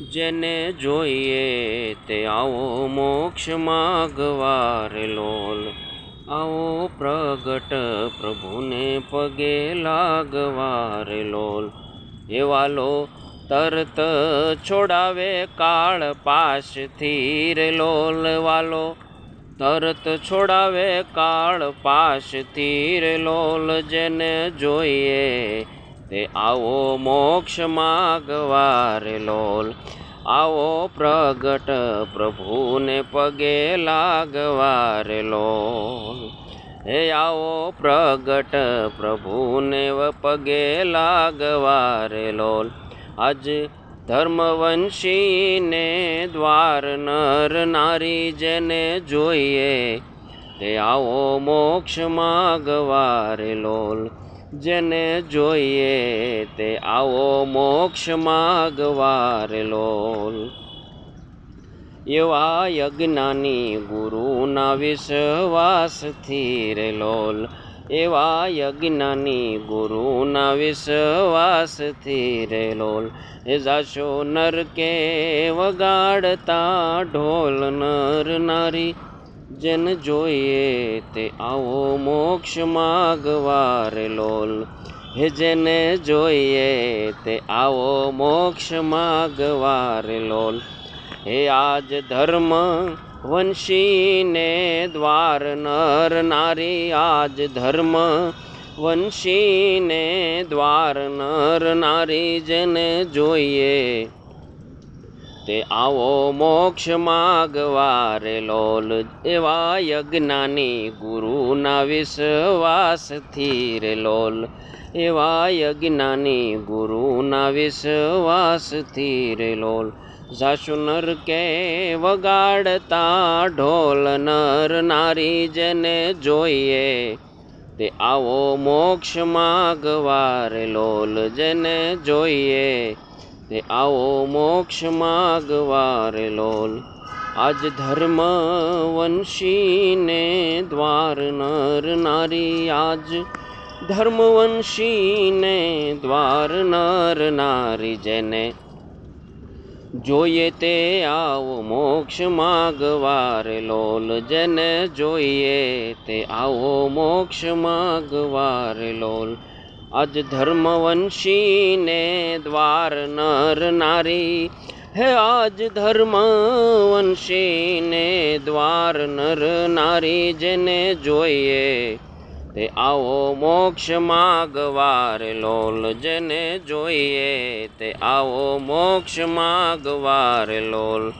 જેને જોઈએ તે આવો મોક્ષ માગવાર લોલ. આવો પ્રગટ પ્રભુને પગે લાગવાર લોલ. એવા લો તરત છોડાવે કાળ પાશથી રે લોલ વાલો. તરત છોડાવે કાળ પાસથી રે લોલ જેને જોઈએ તે આવો મોક્ષ માગવારે લોલ. આવો પ્રગટ પ્રભુને પગે લાગવારે લોલ. હે, આવો પ્રગટ પ્રભુને પગે લાગવારે લોલ. આજ ધર્મવંશીને દ્વાર નર નારી જેને જોઈએ, તે આવો મોક્ષ માગવારે લોલ. જેને જોઈએ તે આવો મોક્ષ માગવાર લોલ. એવા યજ્ઞાની ગુરુના વિશ્વાસથી રે લોલ. એવા યજ્ઞાની ગુરુના વિશ્વાસથી રે લોલ. એ જાશો નર કે વગાડતા ઢોલ નર નારી જેન જોઈએ તે આવો મોક્ષ માગવારે લોલ. હે જેને જોઈએ તે આવો મોક્ષ માગવારે લોલ. હે આજ ધર્મ વંશીને દ્વાર નર નારી, આજ ધર્મ વંશીને દ્વાર નર નારી જેને જોઈએ તે આવો મોક્ષ માગવારે લોલ એવા યજ્ઞાની ગુરુના વિશ્વાસથી રે લોલ. એવા યજ્ઞાની ગુરુના વિશ્વાસથી રે લોલ. જાશુ નર કે વગાડતા ઢોલ નર નારી જેને જોઈએ. તે આવો મોક્ષ માગવારે લોલ જેને જોઈએ. તે આવો મોક્ષ માગવારે લોલ. આજ ધર્મ વંશીને દ્વાર નર નારી, આજ ધર્મવંશીને દ્વાર નર નારી જેને જોઈએ તે આવો મોક્ષ માગવારે લોલ. જેને જોઈએ તે આવો મોક્ષ માગવારે લોલ. આજ ધર્મવંશીને દ્વાર નર નારી. હે આજ ધર્મવંશીને દ્વાર નર નારી જેને જોઈએ, તે આવો મોક્ષ માગવાર લોલ જેને જોઈએ, તે આવો મોક્ષ માગવાર લોલ